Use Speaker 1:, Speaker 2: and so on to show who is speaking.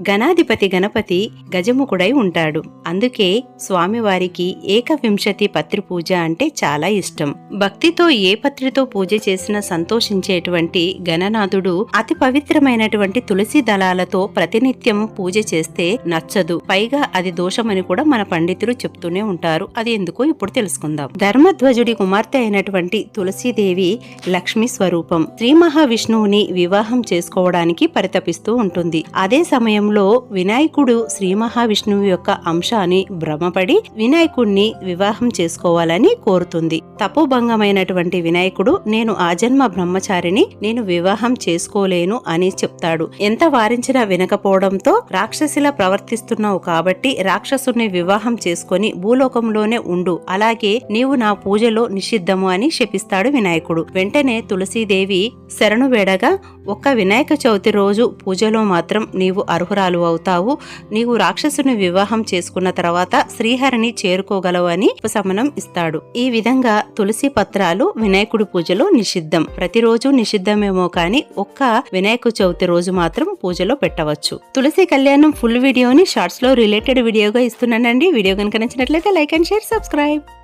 Speaker 1: గణాధిపతి గణపతి గజముఖుడై ఉంటాడు. అందుకే స్వామివారికి ఏకవింశతి పత్రి పూజ అంటే చాలా ఇష్టం. భక్తితో ఏ పత్రితో పూజ చేసినా సంతోషించేటువంటి గణనాథుడు అతి పవిత్రమైనటువంటి తులసి దళాలతో ప్రతినిత్యం పూజ చేస్తే నచ్చదు. పైగా అది దోషమని కూడా మన పండితులు చెప్తూనే ఉంటారు. అది ఎందుకో ఇప్పుడు తెలుసుకుందాం. ధర్మధ్వజుడి కుమార్తె అయినటువంటి తులసీదేవి లక్ష్మీ స్వరూపం. శ్రీ మహావిష్ణువుని వివాహం చేసుకోవడానికి పరితపిస్తూ ఉంటుంది. అదే సమయం సమయంలో వినాయకుడు శ్రీ మహావిష్ణువు యొక్క అంశ అని భ్రమపడి వినాయకుణ్ణి వివాహం చేసుకోవాలని కోరుతుంది. తపోభంగమైనటువంటి వినాయకుడు నేను ఆజన్మ బ్రహ్మచారిని నేను వివాహం చేసుకోలేను అని చెప్తాడు. ఎంత వారించినా వినకపోవడంతో రాక్షసిలా ప్రవర్తిస్తున్నావు కాబట్టి రాక్షసుని వివాహం చేసుకొని భూలోకంలోనే ఉండు. అలాగే నీవు నా పూజలో నిషిద్ధము అని శపిస్తాడు వినాయకుడు. వెంటనే తులసీదేవి శరణు వేడగా ఒక్క వినాయక చవితి రోజు పూజలో మాత్రం నీవు అర్హురాలు అవుతావు. నీవు రాక్షసుని వివాహం చేసుకున్న తర్వాత శ్రీహరిని చేరుకోగలవు అని ఉపశమనం ఇస్తాడు. ఈ విధంగా తులసి పత్రాలు వినాయకుడి పూజలో నిషిద్ధం. ప్రతిరోజు నిషిద్ధమేమో కానీ ఒక్క వినాయక చవితి రోజు మాత్రం పూజలో పెట్టవచ్చు. తులసి కళ్యాణం ఫుల్ వీడియోని షార్ట్స్లో రిలేటెడ్ వీడియోగా ఇస్తున్నానండి. వీడియో కనుక నచ్చినట్లయితే లైక్ అండ్ షేర్ సబ్స్క్రైబ్.